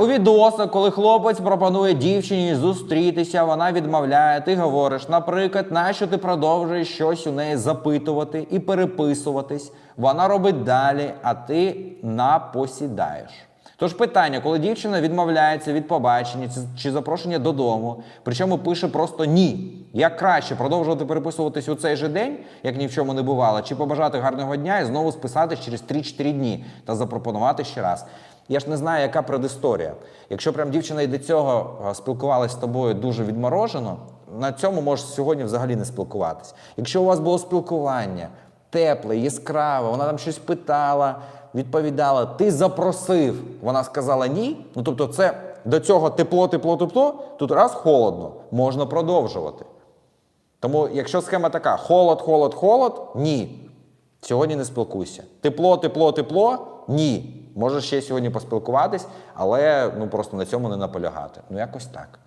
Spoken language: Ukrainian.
У відосах, коли хлопець пропонує дівчині зустрітися, вона відмовляє. Ти говориш, наприклад, нащо ти продовжуєш щось у неї запитувати і переписуватись. Вона робить далі, а ти напосідаєш. Тож питання, коли дівчина відмовляється від побачення чи- запрошення додому, причому пише просто ні. Як краще продовжувати переписуватись у цей же день, як ні в чому не бувало, чи побажати гарного дня і знову списатись через 3-4 дні та запропонувати ще раз. Я ж не знаю, яка предісторія. Якщо прям дівчина і до цього е, спілкувалась з тобою дуже відморожено, на цьому можеш сьогодні взагалі не спілкуватись. Якщо у вас було спілкування тепле, яскраве, вона там щось питала, відповідала, ти запросив, вона сказала ні. Ну тобто, це до цього тепло, тепло, тепло, тут раз холодно, можна продовжувати. Тому, якщо схема така: холод, холод, холод, ні. Сьогодні не спілкуйся. Тепло, тепло, тепло, ні. Можеш ще сьогодні поспілкуватись, але ну просто на цьому не наполягати. Ну якось так.